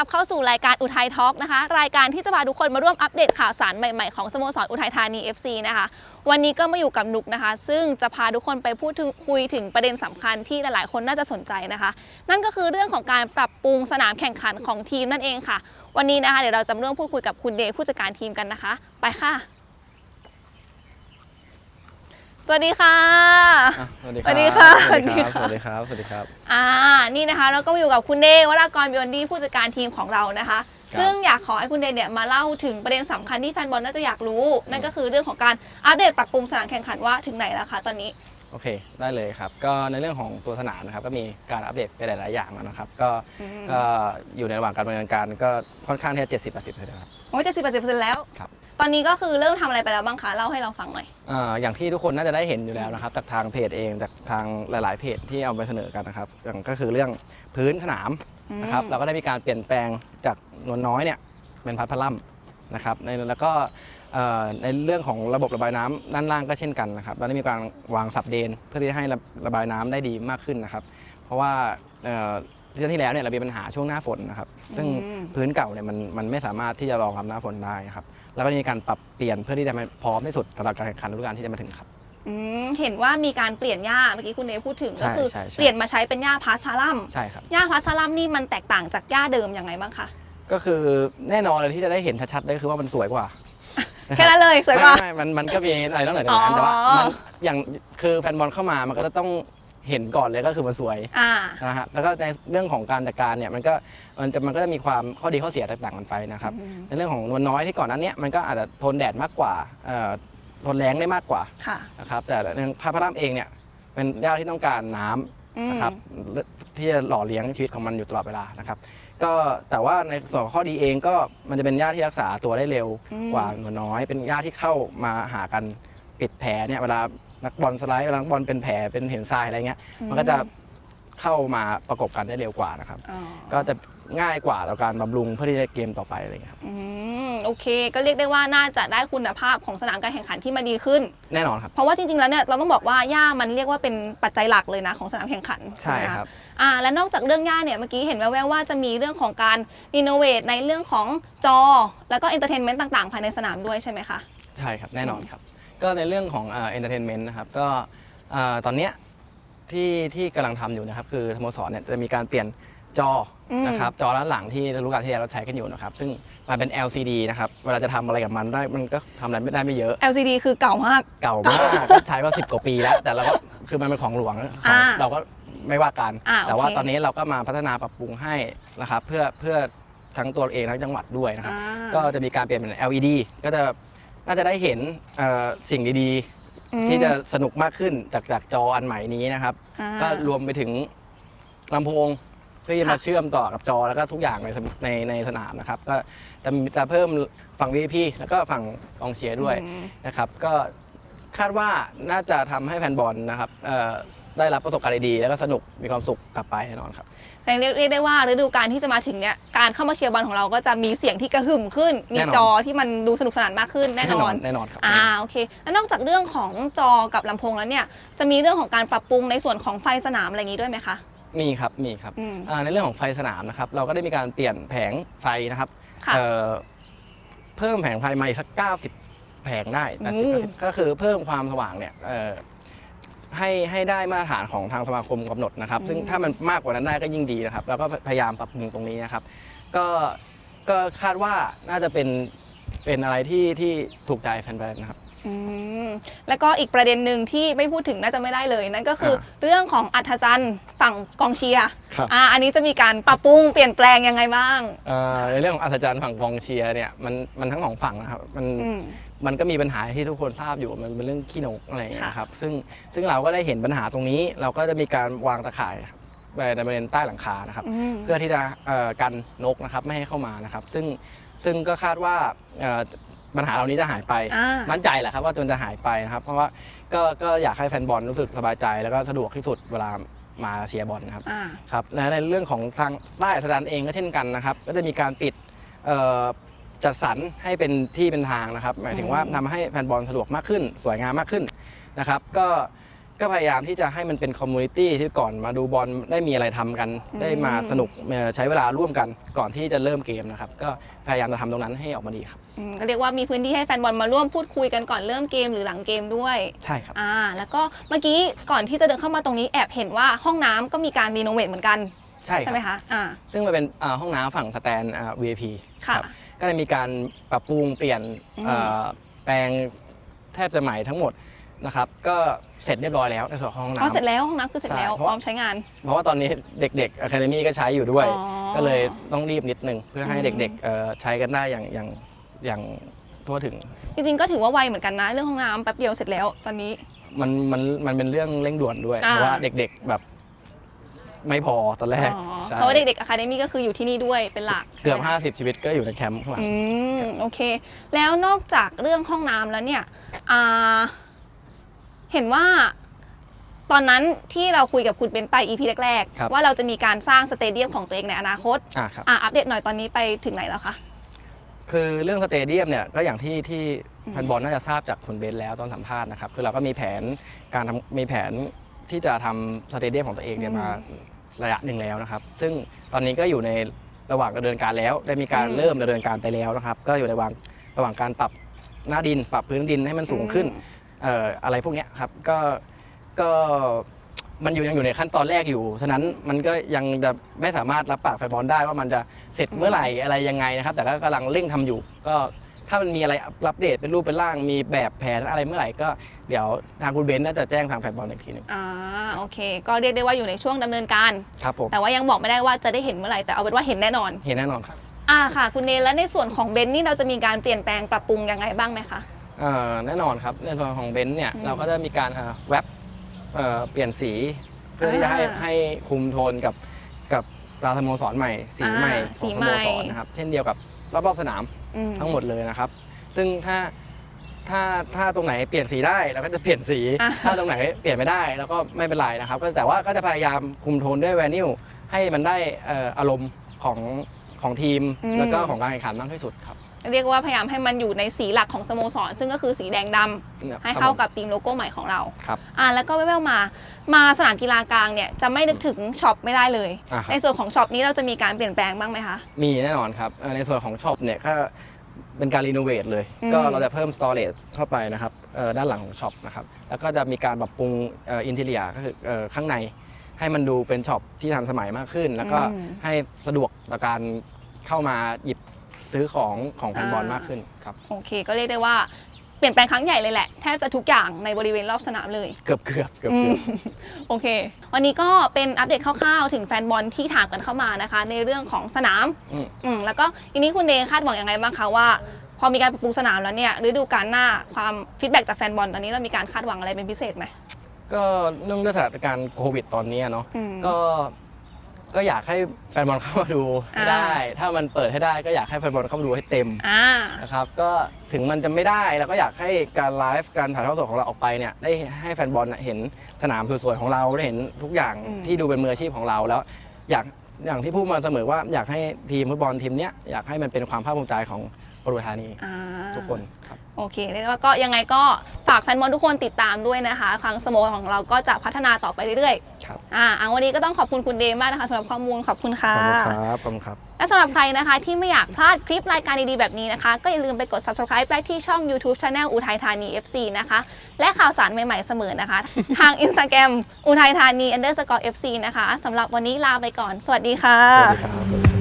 รับเข้าสู่รายการอุทัยทอล์กนะคะ รายการที่จะพาทุกคนมาร่วมอัปเดตข่าวสารใหม่ๆ ของสโมสรอุทัยธานี FC นะคะ วันนี้ก็มาอยู่กับนุกนะคะ ซึ่งจะพาทุกคนไปพูดถึงคุยถึงประเด็นสำคัญที่หลายๆ คนน่าจะสนใจนะคะ นั่นก็คือเรื่องของการปรับปรุงสนามแข่งขันของทีมนั่นเองค่ะ วันนี้นะคะเดี๋ยวเราจะร่วมพูดคุยกับคุณเดย์ผู้จัดการทีมกันนะคะ ไปค่ะ วัสดีค่ะ อะสวัสดีสวัสดีค่ะ สวัสดีครับสสวัวัสสดีดีคครัรับบสวัสดีครับ อ่า นี่นะคะเราก็มาอยู่กับคุณเดย์วรากรบิอนดีผู้จัดการทีมของเรานะคะ ครับ ซึ่งอยากขอให้คุณเดย์เนี่ยมาเล่าถึงประเด็นสำคัญที่แฟนบอลน่าจะอยากรู้ นั่นก็คือเรื่องของการอัปเดตปรับปรุงสนามแข่งขันว่าถึงไหนแล้วคะตอนนี้ โอเค ได้เลยครับ ก็ในเรื่องของตัวสนามนะครับ ก็มีการอัปเดตไปหลาย ๆ อย่างแล้วนะครับ ก็ อืม ก็อยู่ในระหว่างการดำเนินการก็ค่อนข้างที่จะเจ็ดสิบแปดสิบเลยนะครับ โอ้เจ็ดสิบแปดสิบเปอร์เซ็นต์แล้ว ครับ ตอนนี้ก็คือเริ่มทำอะไรไปแล้วบ้างคะเล่าให้เราฟังหน่อย อ่าอย่างที่ทุกคนน่าจะได้เห็นอยู่แล้วนะครับจากทางเพจเองจากทางหลาย ๆ เพจที่เอาไปเสนอกันนะครับอย่างก็คือเรื่องพื้นสนามนะครับอืมเราก็ได้มีการเปลี่ยนแปลงจากนวลน้อยเนี่ยเป็นพัดพลัมนะครับในแล้วก็เอ่อในเรื่องของระบบระบายน้ำด้านล่างก็เช่นกันนะครับเราได้มีการวางสับเดนเพื่อที่จะให้ระระบายน้ำได้ดีมากขึ้นนะครับ เพราะว่าเอ่อ ซีซั่นที่แล้วเนี่ยเรามีปัญหาช่วงหน้าฝนนะครับ ซึ่งอืมพื้นเก่าเนี่ยมันมันไม่สามารถที่จะรองรับหน้าฝนได้ครับ แล้วก็มีการปรับเปลี่ยนเพื่อที่จะให้พร้อมที่สุดสำหรับการแข่งขันฤดูกาลที่จะมาถึงครับ อืมเห็นว่ามีการเปลี่ยนหญ้าเมื่อกี้คุณเดย์พูดถึงใช่ก็คือใช่ใช่ เปลี่ยนมาใช้เป็นหญ้าพาสทารัมใช่ครับ หญ้าพาสทารัมนี่มันแตกต่างจากหญ้าเดิมยังไงบ้างคะก็คือแน่นอนเลยที่จะได้เห็นชัดๆได้คือว่ามันสวยกว่าแค่นั้นเลยสวยกว่า ไม่ไม่มันมันก็มีอะไรนอกเหนือจากนั้นแต่ว่าอ๋อ มันอย่างคือแฟนบอลเข้ามามันก็จะต้อง เห็นก่อนเลยก็คือมันสวยอ่า นะฮะแล้วก็ในเรื่องของการจัดการเนี่ยมันก็มันจะมันก็จะมีความข้อดีข้อเสียแตกต่างกันไปนะครับ อืม ในเรื่องของนวลน้อยที่ก่อนหนั้นเนี่ยมันก็อาจจะทนแดดมากกว่าเอ่อทนแรงได้มากกว่าค่ะนะครับแต่ในพระพระรามเองเนี่ยเป็นหญ้าที่ต้องการน้ำ อืม นะครับที่จะหล่อเลี้ยงชีวิตของมันอยู่ตลอดเวลานะครับ ก็แต่ว่าในส่วนของข้อดีเองก็มันจะเป็นหญ้าที่รักษาตัวได้เร็วอืม กว่าหนูน้อย เป็นหญ้าที่เข้ามาหากัน ปิดแผลเนี่ยเวลานักบอลสไลด์เวลานักบอลเป็นแผลเป็นเห็นทรายอะไรเงี้ยมันก็จะเข้ามาประกบกันได้เร็วกว่านะครับ อ๋อก็จะง่ายกว่าต่อการบำรุงเพื่อที่จะเกมต่อไปอะไรเงี้ยครับอืมโอเค ก็เรียกได้ว่าน่าจะได้คุณภาพของสนามการแข่งขันที่มาดีขึ้น แน่นอนครับ เพราะว่าจริงๆ แล้วเนี่ยเราต้องบอกว่าหญ้ามันเรียกว่าเป็นปัจจัยหลักเลยนะของสนามแข่งขันใช่ไหมะครับ อ่าและนอกจากเรื่องหญ้าเนี่ยเมื่อกี้เห็นแว่วๆว่าจะมีเรื่องของการรีโนเวทในเรื่องของจอ แล้วก็เอนเตอร์เทนเมนต์ต่างๆ ภายในสนามด้วยใช่ไหมคะ ใช่ครับ แน่นอนครับ ก็ในเรื่องของเอนเตอร์เทนเมนต์นะครับก็เอ่อตอนเนี้ยที่ที่กำลังทำอยู่นะครับคือสโมสรเนี่ยจะมีการเปลี่ยนจออม นะครับจอด้านหลังที่รู้การที่เราใช้กันอยู่นะครับซึ่งมันเป็น LCD นะครับเวลาจะทำอะไรกับมันได้มันก็ทำอะไรไม่ได้ไม่เยอะ LCD คือเก่ามาก เก่ามากก็ใช้มาสิบกว่าปีแล้ว แต่เราก็คือมันเป็นของหลวงของอ่าเราก็ไม่ว่ากัน อ่าโอเค แต่ว่าตอนนี้เราก็มาพัฒนาปรับปรุงให้นะครับเพื่อเพื่อทั้งตัวเองทั้งจังหวัดด้วยนะครับ อ่า ก็จะมีการเปลี่ยนเป็น LED ก็จะ น่าจะได้เห็นเอ่อสิ่งดีอืมๆที่จะสนุกมากขึ้นจากจากจออันใหม่นี้นะครับ อ่า ก็รวมไปถึงลำโพงเพื่อที่จะมาค่ะ เชื่อมต่อกับจอแล้วก็ทุกอย่างในสนในในสนามนะครับ ก็จะมีจะเพิ่มฝั่ง VIP แล้วก็ฝั่งกองเชียร์ด้วยอืมนะครับ ก็ คาดว่าน่าจะทำให้แฟนบอลนะครับเอ่อได้รับประสบการณ์ดีๆแล้วก็สนุกมีความสุขกลับไปแน่นอนครับแสดงเรียกเรียกได้ว่าฤดูกาลที่จะมาถึงเนี่ยการเข้ามาเชียร์บอลของเราก็จะมีเสียงที่กระหึ่มขึ้น มีแน่นอนจอที่มันดูสนุกสนานมากขึ้นแน่นอนแน่นอนครับอ่าโอเคแล้วนอกจากเรื่องของจอกับลำโพงแล้วเนี่ยจะมีเรื่องของการปรับปรุงในส่วนของไฟสนามอะไรอย่างนี้ด้วยไหมคะมีครับมีครับอืมอ่าในเรื่องของไฟสนามนะครับเราก็ได้มีการเปลี่ยนแผงไฟนะครับค่ะเอ่อเพิ่มแผงไฟมาอีกสัก 90 แผงได้อืม80 90ก็คือเพิ่มความสว่างเนี่ยเอ่อให้ให้ได้มาตรฐานของทางสมาคมกำหนดนะครับ ซึ่งถ้ามันมากกว่านั้นได้ก็ยิ่งดีนะครับเราก็พยายามปรับปรุงตรงนี้นะครับ ก็ก็คาดว่าน่าจะเป็นเป็นอะไรที่ที่ถูกใจแฟนๆนะครับอืมแล้วก็อีกประเด็นหนึ่งที่ไม่พูดถึงน่าจะไม่ได้เลย นั่นก็คืออาเรื่องของอัธจันทร์ฝั่งกองเชียร์ครับอ่าอันนี้จะมีการปรับปรุงเปลี่ยนแปลงยังไงบ้างเอ่อในเรื่องของอัศจรรย์ฝั่งกองเชียร์เนี่ยมันมันทั้งสองฝั่งนะครับมันอื มมันก็มีปัญหาที่ทุกคนทราบอยู่มันเป็นเรื่องขี้นกอะไรอย่างเงี้ยค่ะครับซึ่งซึ่งเราก็ได้เห็นปัญหาตรงนี้ เราก็จะมีการวางตะข่ายไปในบริเวณใต้หลังคานะครับอืมเพื่อที่จะเอ่อกันนกนะครับไม่ให้เข้ามานะครับ ซึ่งซึ่งก็คาดว่าเอ่อปัญหาเหล่านี้จะหายไปอ่ามั่นใจแหละครับว่าจนจะหายไปนะครับ เพราะว่าก็ก็อยากให้แฟนบอลรู้สึกสบายใจ แล้วก็สะดวกที่สุดเวลามาเชียร์บอลนะครับอ่าครับและในเรื่องของทางใต้สถานเองก็เช่นกันนะครับ ก็จะมีการปิดเอ่อ จัดสรรให้เป็นที่เป็นทางนะครับ หมายถึงว่าอืมทำให้แฟนบอลสะดวกมากขึ้น สวยงามมากขึ้นนะครับก็ก็พยายามที่จะให้มันเป็นคอมมูนิตี้ที่ก่อนมาดูบอลได้มีอะไรทำกันอืมได้มาสนุกเอ่อใช้เวลาร่วมกันก่อนที่จะเริ่มเกมนะครับ ก็พยายามจะทำตรงนั้นให้ออกมาดีครับอืมก็เรียกว่ามีพื้นที่ให้แฟนบอลมาร่วมพูดคุยกันก่อนเริ่มเกมหรือหลังเกมด้วย ใช่ครับอ่าแล้วก็เมื่อกี้ก่อนที่จะเดินเข้ามาตรงนี้แอบเห็นว่าห้องน้ำก็มีการรีโนเวทเหมือนกัน ใช่คใช่รับไหมคะอ่าซึ่งมันเป็นอ่าห้องน้ำฝั่งสแตนอ่า VIP ค่ะรับ ก็เลยมีการปรับปรุงเปลี่ยนอืมอ่าแปลงแทบจะใหม่ทั้งหมดนะครับ ก็เสร็จเรียบร้อยแล้วในส่วนของห้องอ๋อน้ำเสร็จแล้วห้องน้ำคือเสร็จแล้วใช่เพพราะ ร้อมใช้งาน เพราะว่าตอนนี้เด็กๆ Academy ก็ใช้อยู่ด้วย อ๋อก็เลยต้องรีบนิดนึง เพื่อให้อืม เด็กๆเอ่อใช้กันได้อย่างอย่างอย่างทั่วถึง จริงๆก็ถือว่าไวเหมือนกันนะเรื่องห้องน้ำแป๊บเดียวเสร็จแล้วตอนนี้ มันมันมันเป็นเรื่องเร่งด่วนด้วย อ่า เพราะว่าเด็กๆ แบบ ไม่พอตอนแรกอ๋อใช่เพราะว่าเด็กๆอะคาเดมี่ก็คืออยู่ที่นี่ด้วยเป็นหลักเกือบใช่ไหมคะ50 ชีวิตก็อยู่ในแคมป์ข้างหลัง อืมโอเค แล้วนอกจากเรื่องห้องน้ำแล้วเนี่ยอ่าเห็นว่า ตอนนั้นที่เราคุยกับคุณเบนไป EP แรกครับ ๆว่าเราจะมีการสร้างสเตเดียมของตัวเองในอนาคตอ่าครับ อะอัปเดตหน่อยตอนนี้ไปถึงไหนแล้วคะ คือเรื่องสเตเดียมเนี่ยก็อย่างที่ที่อืม แฟนบอลน่าจะทราบจากคุณเบนแล้วตอนสัมภาษณ์นะครับ คือเราก็มีแผนการทำมีแผนที่จะทำสเตเดียมของตัวเองเนี่ยมา ระยะหนึ่งแล้วนะครับ ซึ่งตอนนี้ก็อยู่ในระหว่างดำเนินการแล้ว ได้มีการเริ่มดำเนินการไปแล้วนะครับ ก็อยู่ในระหว่างระหว่างการปรับหน้าดิน ปรับพื้นดินให้มันสูงขึ้น เอ่ออะไรพวกเนี้ยครับก็ก็มันอยู่ยังอยู่ในขั้นตอนแรกอยู่ ฉะนั้นมันก็ยังจะไม่สามารถรับปากแฟนบอลได้ว่ามันจะเสร็จเมื่อไหร่อะไรยังไงนะครับ แต่ก็กำลังเร่งทำอยู่ ก็ ถ้ามันมีอะไรอัปเดตเป็นรูปเป็นร่างมีแบบแผนอะไรเมื่อไหร่ก็เดี๋ยวทางคุณเบนซ์น่าจะแจ้งทางแฟนบอลอีกทีหนึงอ่าโอเค ก็เรียกได้ว่าอยู่ในช่วงดำเนินการ ครับผมแต่ว่ายังบอกไม่ได้ว่าจะได้เห็นเมื่อไหร่แต่เอาเป็นว่าเห็นแน่นอน เห็นแน่นอนครับ อ่าค่ะ คุณเนแล้วในส่วนของเบนซ์นี่เราจะมีการเปลี่ยนแปลงปรับปรุงยังไงบ้างไหมคะ เอ่อแน่นอนครับ ในส่วนของเบนซ์เนี่ยอืมเราก็จะมีการเอ่อแว็บเอ่อเปลี่ยนสี เพื่อที่จะให้อ่าให้คุมโทนกับกับตราสโมสรใหม่ สีใหม่อ่าขสีองสใหม่ โมสรนะครับเช่นเดียวกับ รอบๆสนามอืมทั้งหมดเลยนะครับ ซึ่งถ้าถ้าถ้าตรงไหนเปลี่ยนสีได้เราก็จะเปลี่ยนสี อะ ถ้าตรงไหนเปลี่ยนไม่ได้เราก็ไม่เป็นไรนะครับก็แต่ว่าก็จะพยายามคุมโทนด้วยแวนิวให้มันได้เอ่ออารมณ์ของของทีมอืมแล้วก็ของการแข่งขันมากที่สุดครับ เรียกว่าพยายามให้มันอยู่ในสีหลักของสโมสร ซึ่งก็คือสีแดงดำให้เข้ากับธีมโลโก้ใหม่ของเราครับอ่าแล้วก็แว่วๆมา มาสนามกีฬากลางเนี่ยจะไม่นึกถึงช็อปไม่ได้เลยอ่าครับในส่วนของช็อปนี้เราจะมีการเปลี่ยนแปลงบ้างไหมคะ มีแน่นอนครับเอ่อในส่วนของช็อปเนี่ยก็เป็นการรีโนเวทเลยอืมก็เราจะเพิ่มสตอเรจเข้าไปนะครับเอ่อด้านหลังของช็อปนะครับ แล้วก็จะมีการปรับปรุงอินเทเรียก็คือเอ่อข้างในให้มันดูเป็นช็อปที่ทันสมัยมากขึ้น แล้วก็อืมให้สะดวกต่อการเข้ามาหยิบ ซื้อของของแฟนบอลอ่ามมากขึ้นครับ โอเค ก็เรียกได้ว่าเปลี่ยนแปลงครั้งใหญ่เลยแหละ แทบจะทุกอย่างในบริเวณรอบสนามเลย เกือบเกือบเกือบอืเกืมอบโอเค วันนี้ก็เป็นอัปเดตคร่าวๆ ถึงแฟนบอลที่ถามกันเข้ามานะคะ ในเรื่องของสนามอืมอืมแล้วก็ทีนี้คุณเดย์คาดหวังยังไงบ้างคะว่า พอมีการปรับปรุงสนามแล้วเนี่ยฤดูกาลหน้าความฟีดแบ็กจากแฟนบอลตอนนี้เรามีการคาดหวังอะไรเป็นพิเศษไหมก็เนื่องด้วยสถานการณ์โควิดตอนนี้เนาะอืมก็ ก็อยากให้แฟนบอลเข้ามาดูให้อ่าได้ ถ้ามันเปิดให้ได้ก็อยากให้แฟนบอลเข้ามาดูให้เต็มอ่า นะครับ ก็ถึงมันจะไม่ได้เราก็อยากให้การไลฟ์การถ่ายทอดสดของเราออกไปเนี่ยได้ให้แฟนบอลน่ะเห็นสนามสวยๆของเราได้เห็นทุกอย่างอืม ที่ดูเป็นมืออาชีพของเราแล้ว อยากอย่างที่พูดมาเสมอว่าอยากให้ทีมฟุตบอลทีมเนี้ยอยากให้มันเป็นความภาคภูมิใจของ ปทุมธานีอ่า ทุกคนครับ โอเคเรียกได้ว่าก็ยังไงก็ฝากแฟนบอลทุกคนติดตามด้วยนะคะทางสโมสรของเราก็จะพัฒนาต่อไปเรื่อยครับ ๆอ่าอะวันนี้ก็ต้องขอบคุณคุณเดย์มากนะคะสำหรับข้อมูลขอบคุณค่ะขอบคุณครับขอบคุณครับ และสำหรับใครนะคะที่ไม่อยากพลาดคลิปรายการดีๆแบบนี้นะคะ ก็อย่าลืมไปกด subscribe ได้ที่ช่อง YouTube Channel อุทัยธานี FC นะคะ และข่าวสารใหม่ๆเสมอนะคะ ทาง Instagram อุทัยธานี underscore FC นะคะสำหรับวันนี้ลาไปก่อน สวัสดีค่ะ สวัสดีครับ